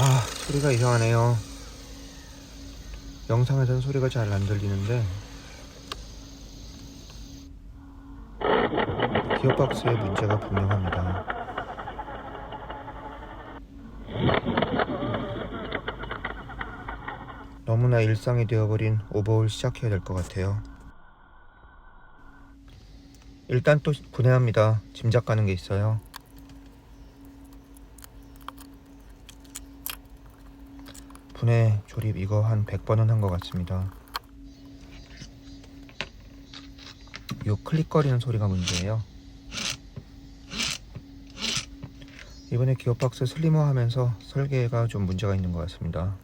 아, 소리가 이상하네요. 영상에서는 소리가 잘 안 들리는데 기어박스에 문제가 분명합니다. 너무나 일상이 되어버린 오버홀 시작해야 될 것 같아요. 일단 또 분해합니다. 짐작 가는 게 있어요. 분해 조립 이거 한 100번은 한 것 같습니다. 요 클릭거리는 소리가 문제예요. 이번에 기어박스 슬리머 하면서 설계가 좀 문제가 있는 것 같습니다.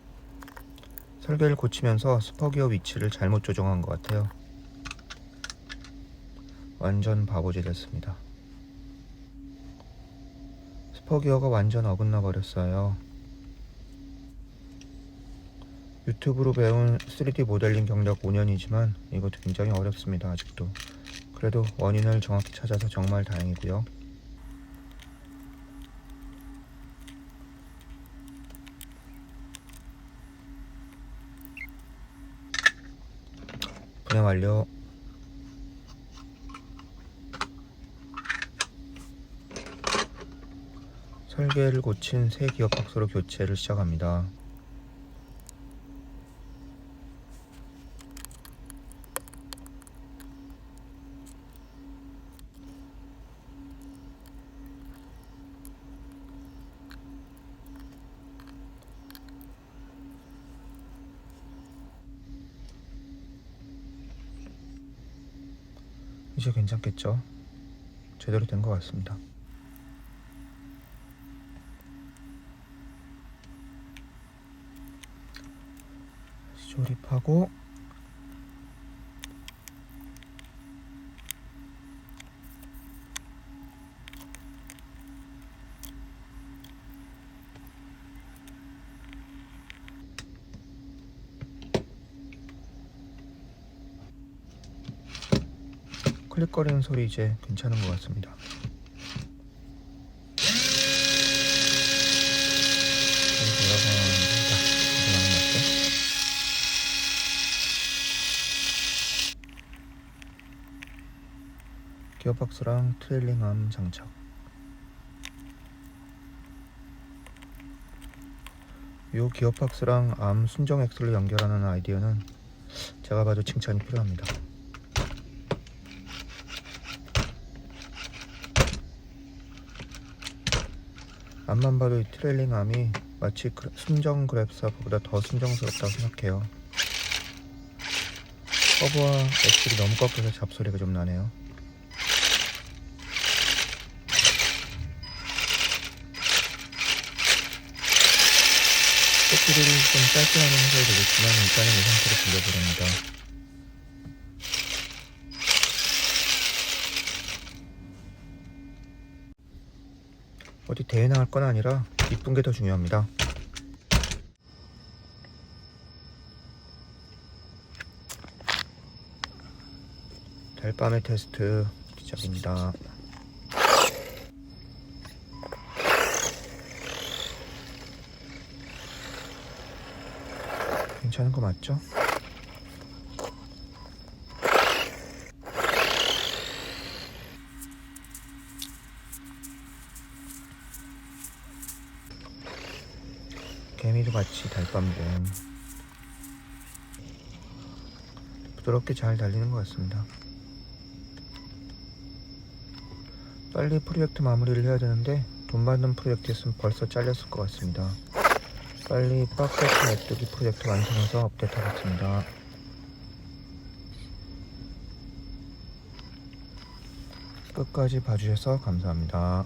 설계를 고치면서 스퍼기어 위치를 잘못 조정한 것 같아요. 완전 바보짓 됐습니다. 스퍼기어가 완전 어긋나 버렸어요. 유튜브로 배운 3D 모델링 경력 5년이지만 이것도 굉장히 어렵습니다. 아직도. 그래도 원인을 정확히 찾아서 정말 다행이고요. 분해 완료. 설계를 고친 새 기어박스로 교체를 시작합니다. 이제 괜찮겠죠? 제대로 된 것 같습니다. 조립하고 클릭거리는 소리 이제 괜찮은 것 같습니다. 기어박스랑 트레일링 암 장착. 요 기어박스랑 암 순정 엑셀로 연결하는 아이디어는 제가 봐도 칭찬이 필요합니다. 앞만 봐도 이 트레일링 암이 마치 그- 순정 그랩사보다 더 순정스럽다고 생각해요. 커브와 엑셀이 너무 꺾여서 잡소리가 좀 나네요. 코끼리를 좀 짧게 하면 해석이 되겠지만 일단은 이 상태로 빌려보렵니다. 어디 대회 나갈 건 아니라 이쁜 게 더 중요합니다. 달밤의 테스트 시작입니다. 괜찮은 거 맞죠? 개미도 같이 달밤봄 부드럽게 잘 달리는 것 같습니다. 빨리 프로젝트 마무리를 해야 되는데 돈 받는 프로젝트였으면 벌써 잘렸을 것 같습니다. 빨리 박스트 냅두기 프로젝트 완성해서 업데이트하겠습니다. 끝까지 봐주셔서 감사합니다.